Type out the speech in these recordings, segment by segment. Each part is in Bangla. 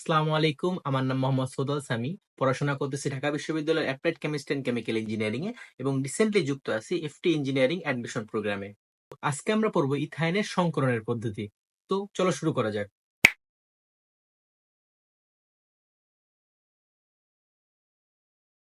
আসসালামু আলাইকুম। আমার নাম মোহাম্মদ সোদাল সামি। পড়াশোনা করতেছি ঢাকা বিশ্ববিদ্যালয়ের applied chemistry and chemical engineering এ এবং রিসেন্টলি যুক্ত আছি এফটি ইঞ্জিনিয়ারিং অ্যাডমিশন প্রোগ্রামে। আজকে আমরা পড়ব ইথাইনের সংকরণের পদ্ধতি। তো চলো শুরু করা যাক।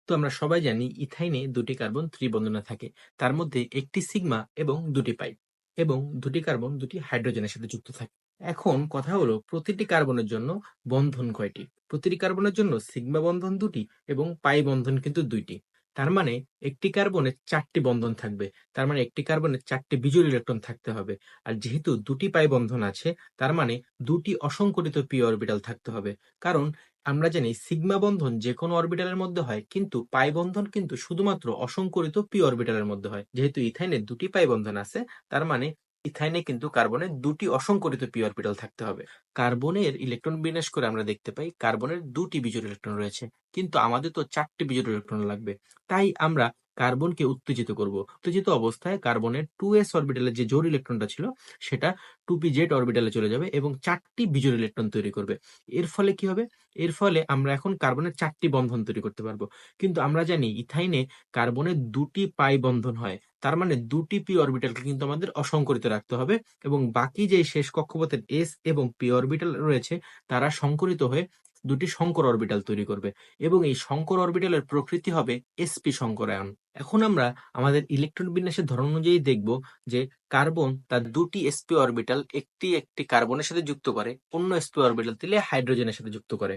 তো আমরা সবাই জানি ইথাইনে দুটি কার্বন ত্রিবন্ধনে থাকে। তার মধ্যে একটি সিগমা এবং দুটি পাই এবং দুটি কার্বন দুটি হাইড্রোজেনের সাথে যুক্ত থাকে। এখন কথা হলো প্রতিটি কার্বনের জন্য বন্ধন কয়টি? প্রতিটি কার্বনের জন্য সিগমা বন্ধন দুটি এবং পাই বন্ধন কিন্তু দুইটি। তার মানে একটি কার্বনে চারটি বন্ধন থাকবে। তার মানে একটি কার্বনে চারটি বিজোড় ইলেকট্রন থাকতে হবে। আর যেহেতু দুটি পাই বন্ধন আছে, তার মানে দুটি অসংকরিত পি অরবিটাল থাকতে হবে। কারণ আমরা জানি সিগমা বন্ধন যে কোনো অরবিটালের মধ্যে হয়, কিন্তু পাই বন্ধন কিন্তু শুধুমাত্র অসংকরিত পি অরবিটালের মধ্যে হয়। যেহেতু ইথাইনের দুটি পাই বন্ধন আছে, তার মানে ইথাইনে কিন্তু কার্বনের দুটি অসংকরিত পি অরবিটাল থাকতে হবে। কার্বনের ইলেকট্রন বিন্যাস করে আমরা দেখতে পাই কার্বনের দুটি বিজোড় ইলেকট্রন রয়েছে। কিন্তু আমাদের তো চারটি বিজোড় ইলেকট্রন লাগবে। তাই আমরা কার্বনকে উত্তেজিত করব। উত্তেজিত অবস্থায় কার্বনের টু এস অরবিটালের যে জোর ইলেকট্রনটা ছিল, সেটা টু পি জেড অরবিটালে চলে যাবে এবং চারটি বিজোড় ইলেকট্রন তৈরি করবে। এর ফলে কি হবে? এর ফলে আমরা এখন কার্বনের চারটি বন্ধন তৈরি করতে পারব। কিন্তু আমরা জানি ইথাইনে কার্বনের দুটি পাই বন্ধন হয়। তার মানে দুটি পি অরবিটালকে কিন্তু আমাদের অসংকরিত রাখতে হবে এবং বাকি যে শেষ কক্ষপথের এস এবং পি অরবিটাল রয়েছে, তারা সংকরিত হয়ে দুটি সংকর অরবিটাল তৈরি করবে এবং এই সংকর অরবিটালের প্রকৃতি হবে এসপি সংকরায়ন এখন আমরা আমাদের ইলেকট্রন বিন্যাসের ধরন অনুযায়ী দেখব যে কার্বন তার দুটি এসপি অরবিটাল একটি একটি কার্বনের সাথে যুক্ত করে, অন্য এসপি অরবিটাল দিলে হাইড্রোজেনের সাথে যুক্ত করে।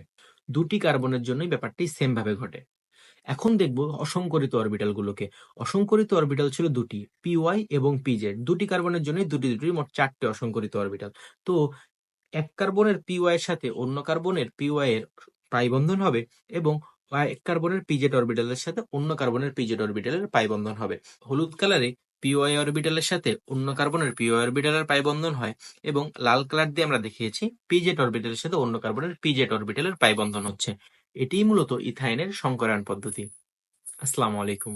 দুটি কার্বনের জন্যই ব্যাপারটি সেম ভাবে ঘটে। এখন দেখব অসংকরিত অরবিটাল গুলোকে। অসংকরিত অরবিটাল ছিল দুটি পি ওয়াই এবং পি জেড দুটি কার্বনের জন্য দুটি দুটি মোট চারটি অসংকরিত অরবিটাল তো এক কার্বনের পি ওয়াই এর সাথে অন্য কার্বনের পি ওয়াই এর পাই বন্ধন হবে এবং এক কার্বনের পিজেড অরবিটালের সাথে অন্য কার্বনের পিজেড অরবিটালের পাই বন্ধন হবে। হলুদ কালারে পিওয়াই অরবিটালের সাথে অন্য কার্বনের পিওয়াই অরবিটালের পাই বন্ধন হয় এবং লাল কালার দিয়ে আমরা দেখিয়েছি পিজেড অরবিটালের সাথে অন্য কার্বনের পিজেড অরবিটালের পাই বন্ধন হচ্ছে। এটিই মূলত ইথাইনের সংকরায়ন পদ্ধতি। আসসালামু আলাইকুম।